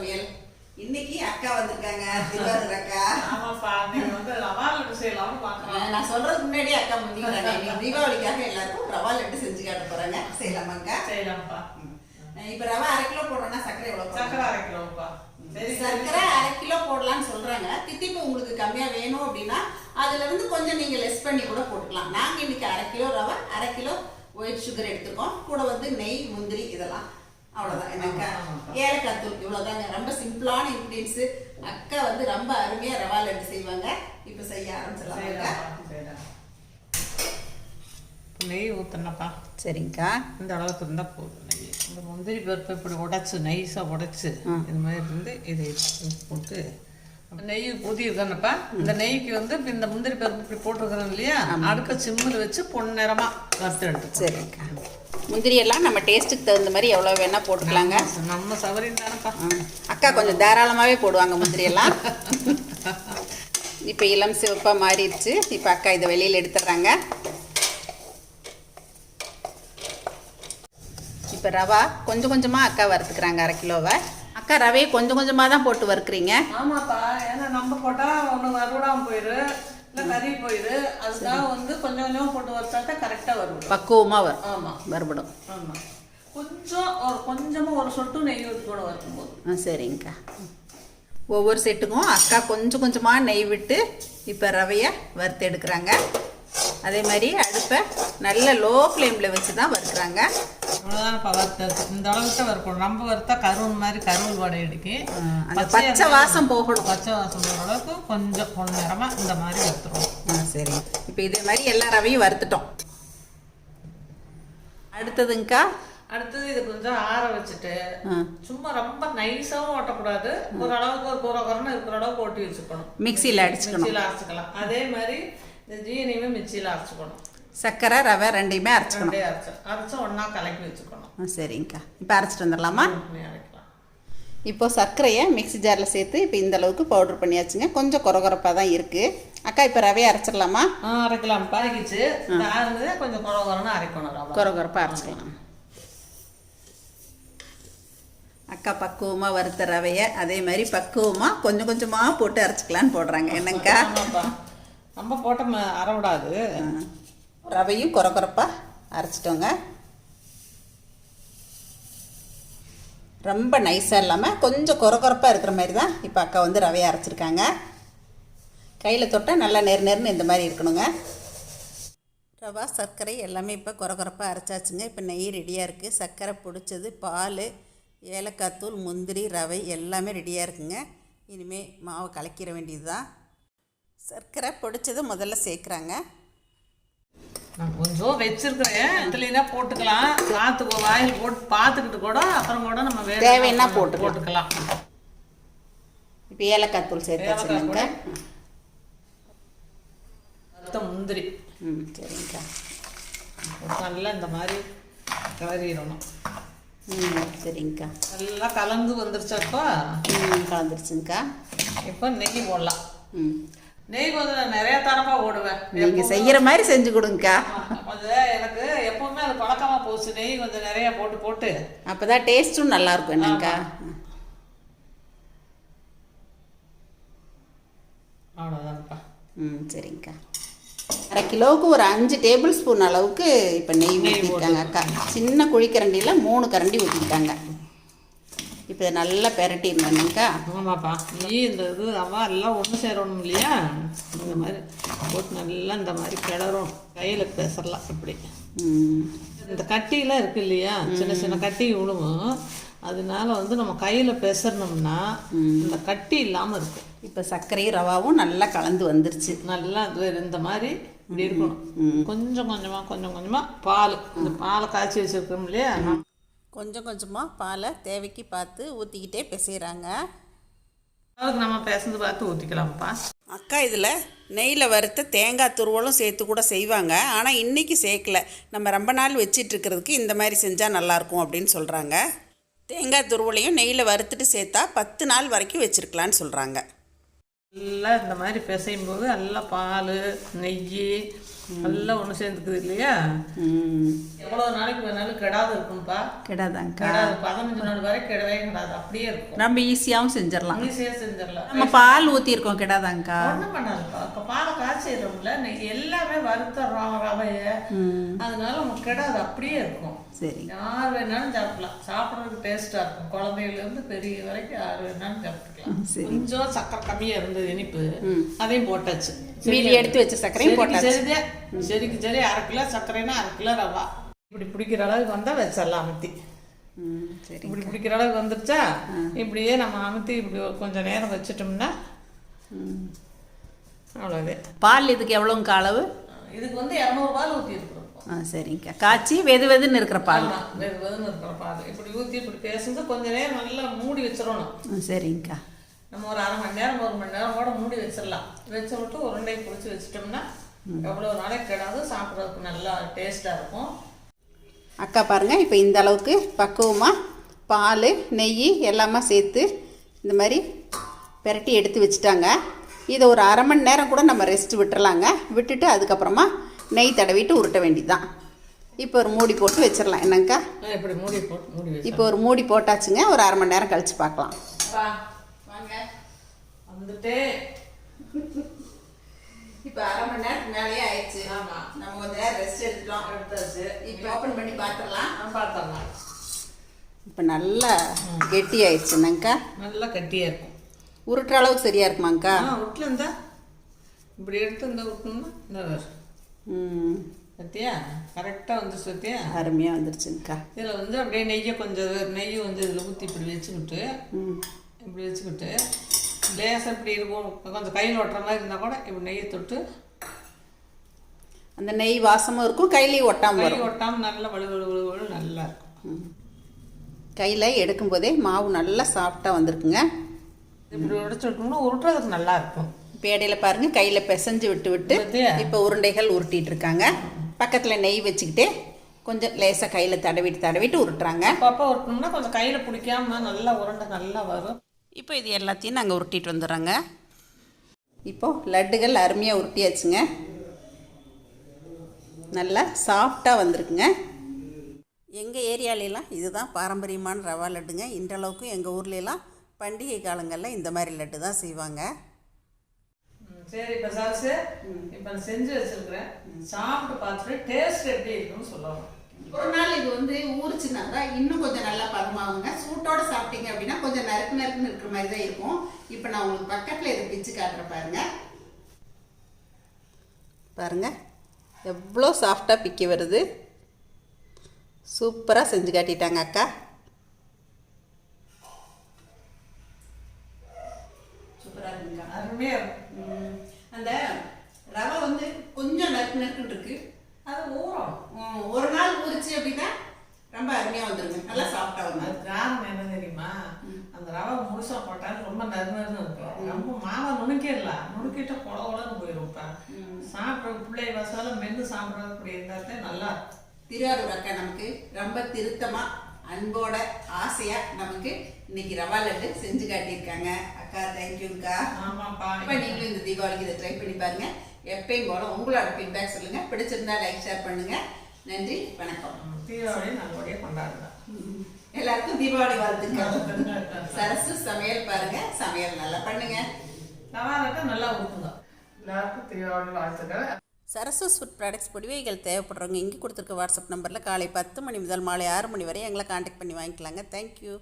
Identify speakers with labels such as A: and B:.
A: சமையல் இன்னைக்கு அக்கா வந்திருக்காங்க
B: திருவாரூர் அக்கா ஆமாப்பா நீங்க வந்து ரவா லட்டு செய்யலாம்னு பாக்குறேன் நான்
A: சொல்றதுக்கு முன்னாடி அக்கா முந்திக்கிறாங்க தீபாவளிக்காக எல்லாருக்கும் ரவா லட்டு செஞ்சு காட்ட போறாங்க செய்யலாமாக்கா அக்கா செய்யலாம்ப்பா இப்ப ரவா அரை கிலோ போடுறோம்னா சர்க்கரை எவ்வளவு
B: சர்க்கரை அரை கிலோப்பா
A: சர்க்கரை அரை கிலோ போடலாம்னு சொல்றாங்க தித்திப்பு உங்களுக்கு கம்மியா வேணும் அப்படின்னா அதுல இருந்து கொஞ்சம் நீங்க லெஸ் பண்ணி கூட போட்டுக்கலாம் நாங்க இன்னைக்கு அரை கிலோ ரவா அரை கிலோ ஒயிட் சுகர் எடுத்துருக்கோம் கூட வந்து நெய் முந்திரி இதெல்லாம் அவ்வளோதான் எனக்கு ஏலக்காய் தூள் இவ்வளோதாங்க ரொம்ப சிம்பிளான இன்க்ரீடியன்ஸு அக்கா வந்து ரொம்ப அருமையாக ரவா லட்டு செய்வாங்க இப்போ செய்ய
B: ஆரம்பிச்சிடலாம் நெய் ஊற்றணப்பா சரிங்கக்கா இந்த அளவுக்கு இருந்தால் போதும் நெய் இந்த முந்திரி பருப்பு இப்படி உடைச்சி நைஸாக உடைச்சி இது மாதிரி இருந்து இது போட்டு நெய் ஊதியிருக்கானப்பா இந்த நெய்க்கு வந்து இந்த முந்திரி பருப்பு இப்படி போட்டிருக்கிறோம் இல்லையா அடுக்க சிம்மில் வச்சு பொன் நேரமாக வறுத்து எடுத்து
A: சரிங்கக்கா முந்திரியெல்லாம் நம்ம டேஸ்ட்டுக்கு தகுந்த மாதிரி எவ்வளோ வேணால் போட்டுக்கலாங்க
B: நம்ம சவரின்
A: அக்கா கொஞ்சம் தாராளமாகவே போடுவாங்க முந்திரியெல்லாம் இப்போ இளம் சிவப்பாக மாறிடுச்சு இப்போ அக்கா இதை வெளியில் எடுத்துடுறாங்க இப்போ ரவா கொஞ்சம் கொஞ்சமாக அக்கா வறுத்துக்கிறாங்க அரை கிலோவை அக்கா ரவையை கொஞ்சம் கொஞ்சமாக தான் போட்டு வறுக்குறீங்க
B: ஆமாப்பா ஏன்னா நம்ம போட்டால் ஒன்று வறுவிடாமல் போயிடும் கறி வந்து கொஞ்சம் போட்டு
A: கரெக்டாக வரும் பக்குவமாக
B: வரும் ஆமாம் ஆமாம் கொஞ்சம் ஒரு கொஞ்சமாக ஒரு
A: ஆ சரிங்கக்கா ஒவ்வொரு செட்டுக்கும் அக்கா கொஞ்சம் கொஞ்சமாக நெய் விட்டு இப்போ ரவையை வறுத்து எடுக்கிறாங்க அதே மாதிரி அடுப்பை நல்ல லோ ஃப்ளேமில் வச்சு தான் வறுக்கிறாங்க
B: அவ்வளோதான்ப்பா வறுத்தது இந்த அளவுக்கு தான் வறுக்கணும் நம்ம வறுத்தா கருவல் மாதிரி கருவல் வடை எடுக்கு பச்சை வாசம் போகணும் பச்சை வாசம் போகிற அளவுக்கு கொஞ்சம் கொஞ்ச நேரமாக இந்த மாதிரி வறுத்துருவோம்
A: சரி இப்போ இதே மாதிரி எல்லா ரவையும் வறுத்துட்டோம்
B: அடுத்ததுங்கக்கா அடுத்தது இது கொஞ்சம் ஆற வச்சுட்டு சும்மா ரொம்ப நைஸாவும் ஓட்டக்கூடாது ஓரளவுக்கு ஒரு குறை குறைன்னு இருக்கிற அளவுக்கு
A: ஓட்டி வச்சுக்கணும்
B: மிக்சியில் அடிச்சுக்கலாம் அதே மாதிரி இந்த ஜீனியும் மிக்சியில் அரைச்சிக்கணும்
A: சர்க்கரை ரவை ரெண்டையுமே அரைச்சிக்கணும் ரெண்டே
B: அரைச்சி ஒன்றா கலக்கி வச்சுக்கணும்
A: சரிங்கக்கா இப்போ அரைச்சிட்டு வந்துடலாமா அரைக்கலாம் இப்போ சர்க்கரையை மிக்சி ஜாரில் சேர்த்து இப்போ இந்த அளவுக்கு பவுடர் பண்ணியாச்சுங்க கொஞ்சம் குறகுறப்பாக தான் இருக்குது அக்கா இப்போ ரவையை
B: அரைச்சிடலாமா ஆ அரைக்கலாம் பழகிச்சு கொஞ்சம் குறகுறன்னு அரைக்கணும்
A: ரவை குறகுறப்பாக அரைச்சிக்கலாம் அக்கா பக்குவமாக வறுத்த ரவையை அதே மாதிரி பக்குவமாக கொஞ்சம் கொஞ்சமாக போட்டு அரைச்சிக்கலான்னு போடுறாங்க என்னங்கக்கா
B: ரொம்ப போட்ட அறவிடாது
A: ரவையும் குறை குறைப்பாக அரைச்சிட்டோங்க ரொம்ப நைஸாக இல்லாமல் கொஞ்சம் குறை குறைப்பாக இருக்கிற மாதிரி தான் இப்போ அக்கா வந்து ரவையை அரைச்சிருக்காங்க கையில் தொட்டால் நல்லா நேர் நேர்னு இந்த மாதிரி இருக்கணுங்க ரவா சர்க்கரை எல்லாமே இப்போ குறை குறைப்பாக அரைச்சாச்சுங்க இப்போ நெய் ரெடியாக இருக்குது சர்க்கரை பிடிச்சது பால் ஏலக்காய் தூள் முந்திரி ரவை எல்லாமே ரெடியாக இருக்குங்க இனிமேல் மாவை கலக்கிற வேண்டியது தான் சர்க்கரை பொடிச்சது முதல்ல சேர்க்குறாங்க
B: நான் கொஞ்சம் வச்சிருக்கிறேன் இதுலனா போட்டுக்கலாம் பார்த்து வாயில் போட்டு பார்த்துக்கிட்டு கூட அப்புறம் கூட நம்ம
A: தேவைன்னா போட்டு போட்டுக்கலாம் இப்போ ஏலக்காய் தூள் சேர்த்துக்கலாங்க முந்திரி ம் சரிங்கக்கா
B: நல்லா இந்த மாதிரி கலரிடணும் ம் சரிங்கக்கா நல்லா கலந்து வந்துருச்சாப்பா
A: ம் கலந்துருச்சுங்கக்கா
B: இப்போ நெய் போடலாம் ம் நெய் கொஞ்சம் நிறைய தானப்பா
A: ஓடுவேன் நீங்க செய்யற மாதிரி செஞ்சு கொடுங்கக்கா
B: அது எனக்கு எப்பவுமே அது பழக்கமா போச்சு நெய் கொஞ்சம் நிறைய போட்டு
A: போட்டு அப்பதான் டேஸ்டும் நல்லா இருக்கும் என்னங்கக்கா ம் சரிங்கக்கா அரை கிலோவுக்கு ஒரு அஞ்சு டேபிள் ஸ்பூன் அளவுக்கு இப்போ நெய் ஊற்றிருக்காங்க அக்கா சின்ன குழி கரண்டியில் மூணு கரண்டி ஊற்றிக்கிட்டாங்க இப்போ இதை நல்லா பெரட்டிடணுங்கக்கா
B: ஆமாப்பா நீ இந்த இது அம்மா எல்லாம் ஒன்று சேரணும் இல்லையா இந்த மாதிரி போட்டு நல்லா இந்த மாதிரி கிளறும் கையில் பேசலாம் இப்படி இந்த கட்டிலாம் இருக்கு இல்லையா சின்ன சின்ன கட்டி விழுவும் அதனால வந்து நம்ம கையில் பேசணும்னா இந்த கட்டி
A: இல்லாமல் இருக்கும் இப்போ சர்க்கரையும் ரவாவும் நல்லா கலந்து வந்துருச்சு
B: நல்லா இந்த மாதிரி இப்படி இருக்கணும் கொஞ்சம் கொஞ்சமாக கொஞ்சம் கொஞ்சமாக பால் இந்த பாலை காய்ச்சி வச்சுருக்கோம் இல்லையா
A: கொஞ்சம் கொஞ்சமாக பாலை தேவைக்கு பார்த்து ஊற்றிக்கிட்டே பிசைகிறாங்க
B: நம்ம பேசுறது பார்த்து ஊற்றிக்கலாம்ப்பா
A: அக்கா இதில் நெய்யில் வறுத்த தேங்காய் துருவலும் சேர்த்து கூட செய்வாங்க ஆனால் இன்றைக்கி சேர்க்கல நம்ம ரொம்ப நாள் வச்சிட்ருக்கிறதுக்கு இந்த மாதிரி செஞ்சால் நல்லாயிருக்கும் அப்படின்னு சொல்கிறாங்க தேங்காய் துருவலையும் நெய்யில் வறுத்துட்டு சேர்த்தா பத்து நாள் வரைக்கும் வச்சுருக்கலான்னு சொல்கிறாங்க
B: நல்லா இந்த மாதிரி பிசையும் போது நல்லா பால் நெய் நல்லா ஒன்று சேர்ந்துக்குது இல்லையா எவ்வளோ நாளைக்கு வேணாலும் கெடாது இருக்கும்ப்பா கெடாதாங்க கெடாது பதினஞ்சு நாள் வரை கெடவே கிடாது அப்படியே
A: இருக்கும் நம்ம ஈஸியாகவும்
B: செஞ்சிடலாம் ஈஸியாக
A: செஞ்சிடலாம் நம்ம பால் ஊற்றிருக்கோம் கெடாதாங்க்கா
B: ஒன்றும் பண்ணாதுப்பா இப்போ பாலை காய்ச்சிடுறோம்ல எல்லாமே வறுத்துறோம் ரவையை அதனால உங்களுக்கு கெடாது அப்படியே இருக்கும் சரி யார் வேணாலும் சாப்பிடலாம் சாப்பிட்றதுக்கு டேஸ்ட்டாக இருக்கும் குழந்தைகள இருந்து பெரிய வரைக்கும் யார் வேணாலும் சாப்பிட்டுக்கலாம் கொஞ்சம் சக்கரை கம்மியாக இருந்தது இனிப்பு அதையும் போட்டாச்சு
A: மீதி எடுத்து வச்ச
B: சர்க்கரையும் போட்டாச்சு சரிக்கு சரி அரை கிலோ சர்க்கரைனா அரை கிலோ ரவா இப்படி பிடிக்கிற அளவுக்கு வந்தால் வச்சிடலாம் அமுத்தி இப்படி பிடிக்கிற அளவுக்கு வந்துருச்சா இப்படியே நம்ம அமுத்தி இப்படி கொஞ்சம் நேரம் வச்சிட்டோம்னா
A: அவ்வளோவே பால் இதுக்கு எவ்வளோங்க அளவு
B: இதுக்கு வந்து இரநூறு பால் ஊற்றி இருக்கிறோம் ஆ
A: சரிங்கக்கா காய்ச்சி வெது வெதுன்னு இருக்கிற பால்
B: வெது வெதுன்னு இருக்கிற பால் இப்படி ஊற்றி இப்படி பேசுங்க கொஞ்சம் நேரம் நல்லா மூடி
A: வச்சிடணும் சரிங்கக்கா
B: நம்ம ஒரு அரை மணி நேரம் ஒரு மணி நேரம் கூட மூடி வச்சிடலாம் வச்சு விட்டு உருண்டையை பிடிச்சி வச்சிட்டோம்னா எவ்வளோ நாளைக்கு கிடாது சாப்பிட்றதுக்கு நல்லா டேஸ்ட்டாக இருக்கும்
A: அக்கா பாருங்கள் இப்போ இந்த அளவுக்கு பக்குவமாக பால் நெய் எல்லாமே சேர்த்து இந்த மாதிரி பெரட்டி எடுத்து வச்சுட்டாங்க இதை ஒரு அரை மணி நேரம் கூட நம்ம ரெஸ்ட் விட்டுறலாங்க விட்டுட்டு அதுக்கப்புறமா நெய் தடவிட்டு உருட்ட வேண்டியதுதான் இப்போ ஒரு மூடி போட்டு வச்சிடலாம் என்னங்கக்கா இப்போ ஒரு மூடி போட்டாச்சுங்க ஒரு அரை மணி நேரம் கழித்து பார்க்கலாம்
B: வாங்க வந்துட்டேன் இப்போ அரை மணி நேரத்துக்கு மேலேயே ஆயிடுச்சு ஆமாம் நம்ம கொஞ்ச நேரம் ரெஸ்ட் எடுத்துட்டோம் எடுத்தாச்சு இப்போ ஓப்பன் பண்ணி பார்த்துடலாம் பார்த்துடலாம்
A: இப்போ நல்லா கெட்டி ஆயிடுச்சுனாங்க்கா
B: நல்லா கட்டியாக
A: இருக்கும் உருட்டுற அளவுக்கு சரியாக இருக்குமாங்க்கா
B: உருட்டில் இருந்தா இப்படி எடுத்து இருந்தா உருட்டணும்னா நல்லா ம் சத்தியா கரெக்டாக வந்துருச்சு சத்தியா
A: அருமையாக வந்துருச்சுங்கக்கா
B: இதில் வந்து அப்படியே நெய்யை கொஞ்சம் நெய்யை வந்து இதில் ஊற்றி இப்படி வச்சுக்கிட்டு இப்படி வச்சுக்கிட்டு லேசாக இப்படி இருக்கும் கொஞ்சம் கையில் ஒட்டுற மாதிரி இருந்தால் கூட இப்படி நெய்யை தொட்டு
A: அந்த நெய் வாசமும் இருக்கும் கையிலையும்
B: ஒட்டாமல் வரும் ஒட்டாமல் நல்லா வலு வலு வலு வலு நல்லா
A: இருக்கும் கையில் எடுக்கும்போதே மாவு நல்லா சாஃப்டாக வந்திருக்குங்க
B: இப்படி உடச்சு விட்டோம்னா உருட்டுறதுக்கு
A: நல்லா இருக்கும் பேடையில் பாருங்க கையில் பிசைஞ்சு விட்டு விட்டு இப்போ உருண்டைகள் உருட்டிட்டு இருக்காங்க பக்கத்தில் நெய் வச்சுக்கிட்டு கொஞ்சம் லேசாக கையில் தடவிட்டு தடவிட்டு உருட்டுறாங்க
B: அப்பப்போ உருட்டணும்னா கொஞ்சம் கையில் பிடிக்காம நல்லா உருண்டை நல்லா
A: வரும் இப்போ இது எல்லாத்தையும் நாங்கள் உருட்டிட்டு வந்துடுறோங்க இப்போது லட்டுகள் அருமையாக உருட்டியாச்சுங்க நல்லா சாஃப்டாக வந்திருக்குங்க எங்கள் ஏரியாலெலாம் இதுதான் பாரம்பரியமான ரவா லட்டுங்க இன்றளவுக்கு எங்கள் ஊர்லெலாம் பண்டிகை காலங்களில் இந்த மாதிரி லட்டு தான் செய்வாங்க
B: சரி இப்போ இப்போ செஞ்சு வச்சுருக்கிறேன் சாப்பிட்டு பார்த்துட்டு டேஸ்ட் எப்படி இருக்குன்னு சொல்லுவாங்க
A: ஒரு நாள் இது வந்து ஊறிச்சுனா இன்னும் கொஞ்சம் நல்லா பதமாகுங்க சூட்டோட சாப்பிட்டீங்க அப்படின்னா கொஞ்சம் நறுக்கு நறுக்குன்னு இருக்கிற மாதிரி தான் இருக்கும் இப்போ நான் உங்களுக்கு பக்கத்தில் இதை பிச்சு காட்டுறேன் பாருங்க பாருங்க எவ்வளோ சாஃப்டாக பிக்கி வருது சூப்பராக செஞ்சு காட்டிட்டாங்க அக்கா சூப்பராக இருக்குங்க
B: அருமையாக இருக்கும் நுணுக்கலாம் நுணுக்கிட்டு கொல உடனே போயிருப்பேன் சாப்பிட்ற பிள்ளை வசாலும் மென்று சாப்பிட்றது கூடிய இருந்தாலே நல்லா
A: திருவாரூர் அக்கா நமக்கு ரொம்ப திருத்தமாக அன்போட ஆசையாக நமக்கு இன்னைக்கு ரவா லட்டு செஞ்சு காட்டியிருக்காங்க அக்கா
B: தேங்க்யூங்க்கா ஆமாப்பா
A: இப்போ நீங்களும் இந்த தீபாவளிக்கு இதை ட்ரை பண்ணி பாருங்க எப்பயும் போல உங்களோட ஃபீட்பேக் சொல்லுங்க பிடிச்சிருந்தா லைக் ஷேர் பண்ணுங்க நன்றி வணக்கம்
B: தீபாவளி நல்லபடியாக கொண்டாடுங்க
A: எல்லாருக்கும் தீபாவளி வாழ்த்துக்கள் சரசு சமையல் பாருங்க சமையல் நல்லா
B: பண்ணுங்க நல்லா
A: ஃபுட் ப்ராடக்ட்ஸ் பொடிவைகள் தேவைப்படுறவங்க இங்கே கொடுத்துருக்க வாட்ஸ்அப் நம்பரில் காலை பத்து மணி முதல் மாலை ஆறு மணி வரை எங்களை காண்டாக்ட் பண்ணி வாங்கிக்கலாங்க தேங்க்யூ